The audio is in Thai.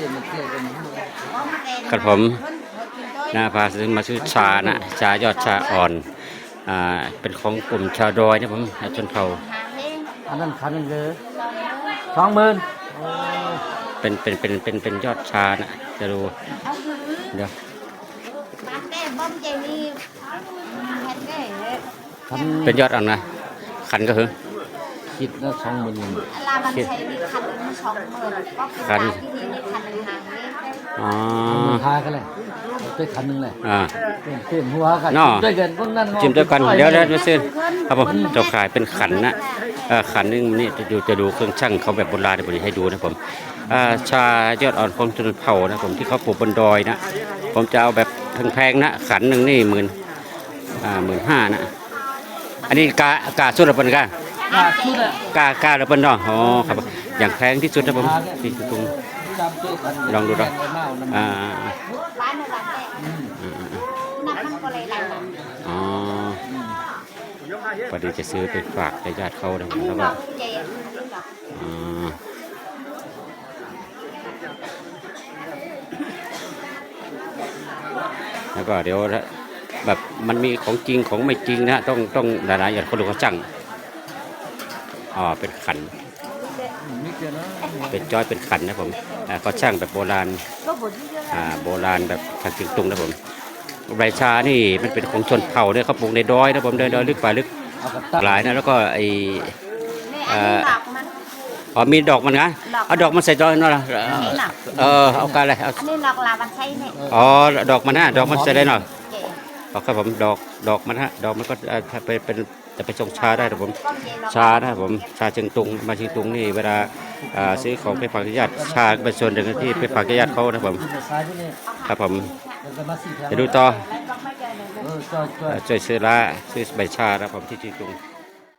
ตี้ยมันเตี้ยกันครับผมนะพาซื้อมาซื้อชานะชายอดชาอ่อนอ่าเป็นของกลุ่มชาวดอยนะผมชนเผ่าอันนั้นคันหนึงเลยสองหมื่นเป็นเป็นเป็นเป็นเป็นยอดชานะจะดูเดี๋ยวคันเป็นยอดอันนะขันก็คือ คิดแล้วสองหมื่นลาบันใช้นี่คันหนึ่งสองหมื่นก็คือคันที่นี่นี่คันหนึ่งหางนี่อ๋อพากันเลยด้วยคันหนึงเลยอ่า เต็มเต็มหัวกันน้อ ด้วยกันพวกนั้นจิ้มด้วยกันเดี๋ยวเดี๋ยวเดี๋ยวซื้อครับผมเจะขายเป็นขันนะเอ่อขันหนึงนี่จะดูจะดูเครื่องช่างเขาแบบโบราณเดี๋ยวผมจะให้ดูนะผมอ่าชายอดอ่อนของชนเผ่านะผมที่เขาปลูกบนดอยนะผมจะเอาแบบแพงๆนะขันหนึ่งนี่หมื่นอ่าหมื่นห้านะอันนี้กากาสุดละเป็นกา อ่าชุดอะกากาละเป็นเนาะอ๋อครับอย่างแพงที่สุดนะผมที่ตรงจำตัวกันลองดูดูอ่าร้านร้านแรกอืมอืมนับมันก็เลยหลังอ๋อพอดีจะซื้อไปฝากญาติเขานะผมนี่แล้วเราก็เจนนี่หรออ๋อแล้วก็เดี๋ยวแบบมันมีของจริงของไม่จริงนะต้องต้องหลายๆอย่างคนรู้เขาจัง อ๋อเป็นขันมิกเดียวนะเป็นจ้อยเป็นขันนะผมอ่าเขาช่างแบบโบราณก็บ่ที่เยอะอ่าโบราณแบบทางจึงตุงนะผมใบชานี่มันเป็นของชนเผ่าเนี่ยเขาปลูกในดอยนะผมเดินดอยลึกป่าลึกเอากระตักหลายนะแล้วก็ไอนี่อันนี้หลักมันอ๋อมีดอกมันนะดอกเอาดอกมันใส่ดอยนั่นละนี่หลักเออเอาการอะไรเอาอันนี้หลักลาบันใช้เนี่ยอ๋อดอกมันนะดอกมันใส่ได้หน่อย เจเอาครับผมดอกดอกมันฮะดอกมันก็เอ่อถ้าไปเป็นจะไปชงชาได้นะผมก็เจนชานะครับผมชาเชียงตุงมาเชียงตุงนี่เวลาอ่าซื้อของไปฝากญาติชาเป็นส่วนหนึ่งที่ไปฝากญาติเขานะผมขึ้นมาซ้ายที่นี่ครับผมแล้วก็มาสี่แถวไปดูต่อแล้วก็ไม่เจอเลยเออจอยจอยช่วยซื้อละซื้อใบชานะครับผมที่เชียงตุง